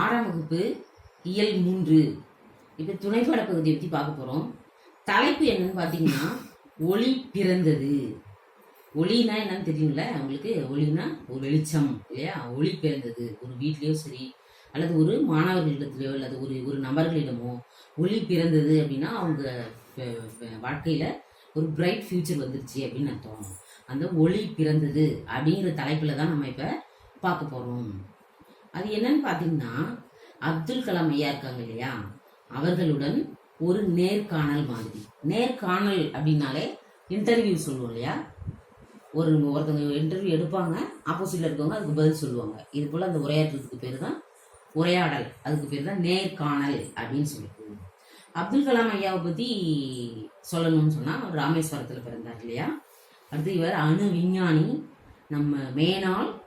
ஆறாம் வகுப்பு இயல் மூன்று. இப்போ துணைப்பாட பகுதியை பற்றி பார்க்க போகிறோம் தலைப்பு என்னன்னு பார்த்தீங்கன்னா ஒளி பிறந்தது. ஒளினா என்னன்னு தெரியும்ல? அவங்களுக்கு ஒளினா ஒரு வெளிச்சம் இல்லையா? ஒளி பிறந்தது. ஒரு வீட்லேயோ சரி அல்லது ஒரு மாணவர்களிடத்துலையோ அல்லது ஒரு ஒரு நபர்களிடமோ ஒளி பிறந்தது அப்படின்னா அவங்க வாழ்க்கையில் ஒரு பிரைட் ஃபியூச்சர் வந்துருச்சு அப்படின்னு அர்த்தம். அந்த ஒளி பிறந்தது அப்படிங்கிற தலைப்பில் தான் நம்ம இப்போ பார்க்க போகிறோம் அது என்னன்னு பார்த்தீங்கன்னா அப்துல் கலாம் ஐயா இருக்காங்க இல்லையா? அவர்களுடன் ஒரு நேர்காணல் மாதிரி. நேர்காணல் அப்படின்னாலே இன்டர்வியூ சொல்லுவோம் இல்லையா? ஒரு ஒருத்தவங்க இன்டர்வியூ எடுப்பாங்க ஆப்போசிட்ல இருக்கவங்க அதுக்கு பதில் சொல்லுவாங்க. இது போல அந்த உரையாற்றுறதுக்கு பேர் தான் உரையாடல். அதுக்கு பேர் தான் நேர்காணல் அப்படின்னு சொல்லிட்டு. அப்துல் கலாம் ஐயாவை பத்தி சொல்லணும்னு சொன்னா ராமேஸ்வரத்துல பிறந்தார் இல்லையா? அடுத்து இவர் அணு விஞ்ஞானி நம்ம மேனால்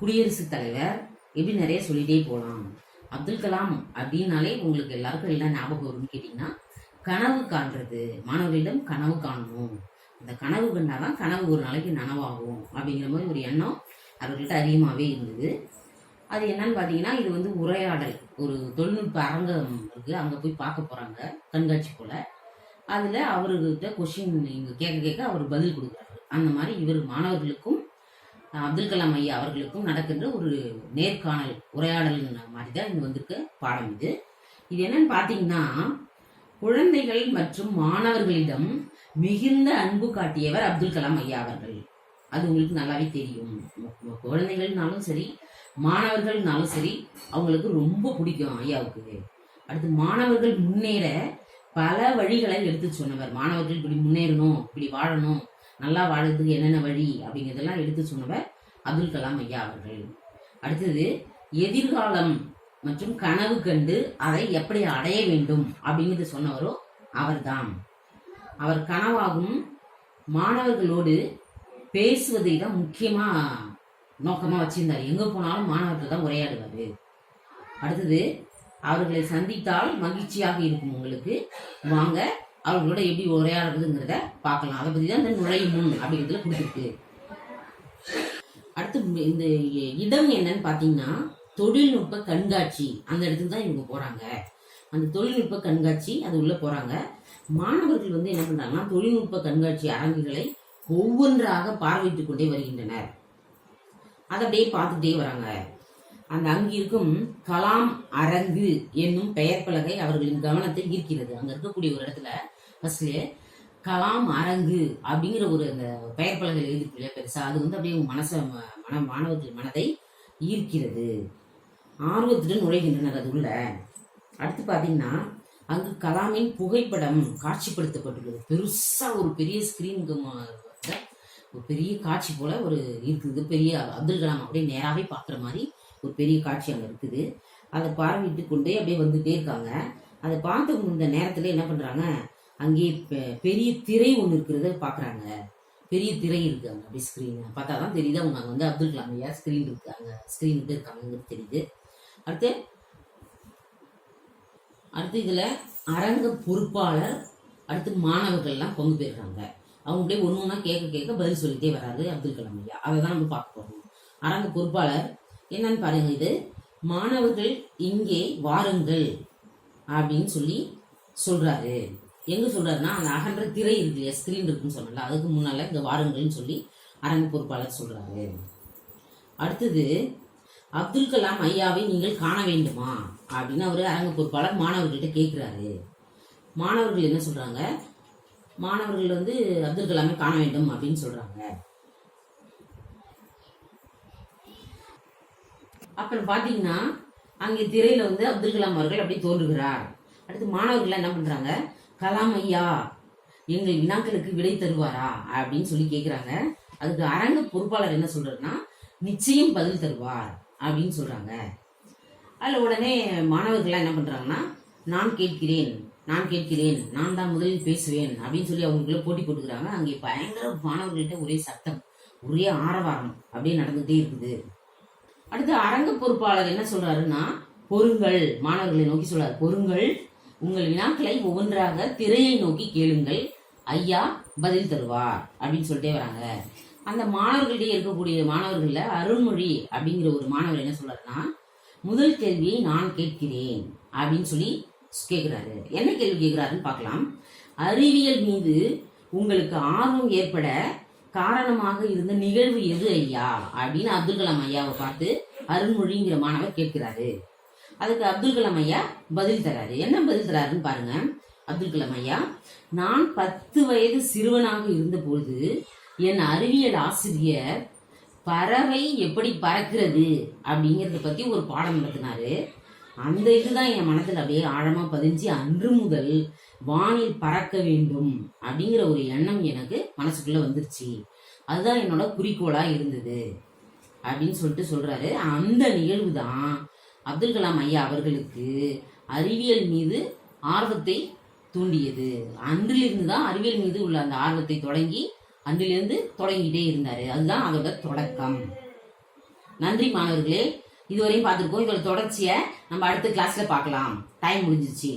குடியரசுத் தலைவர் இப்படி நிறைய சொல்லிட்டே போகலாம் அப்துல் கலாம் அப்படின்னாலே உங்களுக்கு எல்லாருக்கும் எல்லாம் ஞாபகம் வரும்னு கேட்டிங்கன்னா கனவு காண்றது மாணவர்களிடம் கனவு காணணும் அந்த கனவு கண்டாதான் கனவு ஒரு நாளைக்கு நனவாகும் அப்படிங்கிற மாதிரி ஒரு எண்ணம் அவர்கள்ட்ட அதிகமாகவே இருந்தது. அது என்னன்னு பார்த்தீங்கன்னா இது வந்து உரையாடல். ஒரு தொழில்நுட்ப அரங்கம் இருக்குது அங்கே போய் பார்க்க போகிறாங்க கண்காட்சி போல். அதில் அவர்கிட்ட கொஷின் இங்கே கேட்க கேட்க அவர் பதில் கொடுக்குறாரு. அந்த மாதிரி இவர் மாணவர்களுக்கும் அப்துல் கலாம் ஐயா அவர்களுக்கும் நடக்கின்ற ஒரு நேர்காணல் உரையாடல் மாதிரி தான் இங்கே வந்திருக்க பாடம் இது. இது என்னன்னு பார்த்தீங்கன்னா குழந்தைகள் மற்றும் மாணவர்களிடம் மிகுந்த அன்பு காட்டியவர் அப்துல் கலாம் ஐயா அவர்கள். அது உங்களுக்கு நல்லாவே தெரியும். குழந்தைகள்னாலும் சரி மாணவர்கள்னாலும் சரி அவங்களுக்கு ரொம்ப பிடிக்கும் ஐயாவுக்கு. அடுத்து மாணவர்கள் முன்னேற பல வழிகளை எடுத்து சொன்னவர். மாணவர்கள் இப்படி முன்னேறணும் இப்படி வாழணும் நல்லா வாழ்கிறதுக்கு என்னென்ன வழி அப்படிங்கிறதெல்லாம் எடுத்து சொன்னவர் அப்துல் கலாம் ஐயா அவர்கள். அடுத்தது எதிர்காலம் மற்றும் கனவு கண்டு அதை எப்படி அடைய வேண்டும் அப்படிங்கிறது சொன்னவரோ அவர்தான். அவர் கனவாகும் மாணவர்களோடு பேசுவதை தான் முக்கியமாக நோக்கமாக வச்சிருந்தார். எங்கே போனாலும் மாணவர்கள் தான் உரையாடுவார். அடுத்தது அவர்களை சந்தித்தால் மகிழ்ச்சியாக இருக்கும் உங்களுக்கு. வாங்க அவர்களோட எப்படி உரையாடுறதுங்கிறத பார்க்கலாம். அதை பற்றி தான் இந்த நுழையும் முன் அப்படிங்கிறதுல கொடுத்துருக்கு. அடுத்து இந்த இடம் என்னன்னு பார்த்தீங்கன்னா தொழில்நுட்ப கண்காட்சி. அந்த இடத்துக்கு தான் இவங்க போகிறாங்க அந்த தொழில்நுட்ப கண்காட்சி அது உள்ளே போகிறாங்க மாணவர்கள் வந்து என்ன பண்ணுறாங்கன்னா தொழில்நுட்ப கண்காட்சி அரங்குகளை ஒவ்வொன்றாக பார்வையிட்டு கொண்டே வருகின்றனர். அதை அப்படியே பார்த்துட்டே வராங்க. அந்த அங்கிருக்கும் கலாம் அரங்கு என்னும் பெயர் பலகை அவர்களின் கவனத்தை ஈர்க்கிறது. அங்க இருக்கக்கூடிய ஒரு இடத்துல ஃபர்ஸ்ட்லேயே கலாம் அரங்கு அப்படிங்கிற ஒரு அந்த பெயர் பலகை எழுதிருக்கு இல்லையா பெருசாக அது வந்து அப்படியே மனசை ம- மன மாணவர்கள் மனதை ஈர்க்கிறது. ஆர்வத்துடன் நுழைகின்றனர் அது உள்ள. அடுத்து பார்த்தீங்கன்னா அங்கு கலாமின் புகைப்படம் காட்சிப்படுத்தப்பட்டுள்ளது. பெருசாக ஒரு பெரிய ஸ்க்ரீனுக்கு ஒரு பெரிய காட்சி போல ஒரு இருக்குது. பெரிய அப்துல் கலாம் அப்படியே நேராகவே பார்க்குற மாதிரி ஒரு பெரிய காட்சி அங்கே இருக்குது. அதை பார்வையிட்டு கொண்டே அப்படியே வந்துட்டே இருக்காங்க. அதை பார்த்த இந்த நேரத்தில் என்ன பண்ணுறாங்க அங்கே பெ- பெரிய திரை ஒன்று இருக்கிறத பார்க்குறாங்க பெரிய திரை இருக்கு அங்கே அப்படி ஸ்க்ரீன் பார்த்தா தான் தெரியுது அவங்க அங்கே வந்து அப்துல் கலாம் ஐயா ஸ்க்ரீன் இருக்கு அங்கே. ஸ்க்ரீன் இருக்காங்கிறது தெரியுது. அடுத்து அடுத்து இதில் அரங்க பொறுப்பாளர் அடுத்து மாணவர்கள்லாம் பங்கு பெறுறாங்க. அவங்களுடைய ஒன்று ஒன்றா கேட்க கேட்க பதில் சொல்லிட்டே வராது அப்துல் கலாம் ஐயா. அதை தான் நம்ம பார்க்க போகிறோம் அரங்க பொறுப்பாளர் என்னன்னு பாருங்க இது. மாணவர்கள் இங்கே வாருங்கள் அப்படின்னு சொல்லி சொல்றாரு. எங்க சொல்றாருன்னா அந்த அகன்ற திரை இருக்கு இல்லையா ஸ்கிரீன் இருக்குன்னு சொன்னல அதுக்கு முன்னால இந்த வாருங்கள்னு சொல்லி அரங்க பொறுப்பாளர் சொல்றாரு. அடுத்தது அப்துல் கலாம் ஐயாவை நீங்கள் காண வேண்டுமா? அப்படின்னு அவர் அரங்க பொறுப்பாளர் மாணவர்கள்ட்ட கேட்குறாரு மாணவர்கள் என்ன சொல்றாங்க? மாணவர்கள் வந்து அப்துல் கலாமை காண வேண்டும் அப்படின்னு சொல்றாங்க. அப்புறம் பாத்தீங்கன்னா அங்கே திரையில வந்து அப்துல் கலாம் அவர்கள் அப்படி தோன்றுகிறார். அடுத்து மாணவர்கள் என்ன பண்றாங்க? கலாம் ஐயா எங்கள் வினாக்களுக்கு விடை தருவாரா? அப்படின்னு சொல்லி கேட்குறாங்க அதுக்கு அரங்க பொறுப்பாளர் என்ன சொல்றாருன்னா நிச்சயம் பதில் தருவார் அப்படின்னு சொல்றாங்க. அதில் உடனே மாணவர்கள்லாம் என்ன பண்றாங்கன்னா நான் கேட்கிறேன் நான் கேட்கிறேன் நான் தான் முதலில் பேசுவேன் அப்படின்னு சொல்லி அவங்களுக்குள்ள போட்டி போட்டுக்கிறாங்க. அங்கே பயங்கர மாணவர்கள்ட்ட ஒரே சத்தம் ஒரே ஆரவாரம் அப்படியே நடந்துகிட்டே இருக்குது. அடுத்து அரங்க பொறுப்பாளர் என்ன சொல்றாருன்னா பொருங்கள் மாணவர்களை நோக்கி சொல்றாரு. பொருங்கள் உங்கள் வினாக்களை ஒவ்வொன்றாக திரையை நோக்கி கேளுங்கள். ஐயா பதில் தருவார் அப்படின்னு சொல்லிட்டே வராங்க. அந்த மாணவர்களிடையே இருக்கக்கூடிய மாணவர்கள்ல அருள்மொழி அப்படிங்கிற ஒரு மாணவர் என்ன சொல்றாருன்னா முதல் கேள்வியை நான் கேட்கிறேன் அப்படின்னு சொல்லி கேட்கிறாரு என்ன கேள்வி கேட்கிறாருன்னு பார்க்கலாம். அறிவியல் மீது உங்களுக்கு ஆர்வம் ஏற்பட காரணமாக இருந்த நிகழ்வு எது ஐயா? அப்படின்னு அப்துல் கலாம் ஐயாவை பார்த்து அருள்மொழிங்கிற மாணவர் கேட்கிறாரு. அதுக்கு அப்துல் கலாம் ஐயா பதில் தராரு. என்ன பதில் தராருன்னு பாருங்க. அப்துல் கலாம் ஐயா நான் பத்து வயது சிறுவனாக இருந்தபொழுது என் அறிவியல் ஆசிரியர் பறவை எப்படி பறக்கிறது அப்படிங்கறத பத்தி ஒரு பாடம் நடத்தினாரு. அந்த இதுதான் என் மனதில் அப்படியே ஆழமா பதிஞ்சு அன்று முதல் வானில் பறக்க வேண்டும் அப்படிங்கிற ஒரு எண்ணம் எனக்கு மனசுக்குள்ள வந்துருச்சு. அதுதான் என்னோட குறிக்கோளா இருந்தது அப்படின்னு சொல்லிட்டு சொல்றாரு. அந்த நிகழ்வு தான் அப்துல் கலாம் ஐயா அவர்களுக்கு அறிவியல் மீது ஆர்வத்தை தூண்டியது. அன்றிலிருந்து தான் அறிவியல் மீது உள்ள அந்த ஆர்வத்தை தொடங்கி அன்றிலிருந்து தொடங்கிட்டே இருந்தார். அதுதான் அதோட தொடக்கம். நன்றி மாணவர்களே. இதுவரையும் பார்த்துருக்கோம். இதோட தொடர்ச்சியை நம்ம அடுத்த கிளாஸில் பார்க்கலாம். டைம் முடிஞ்சிச்சு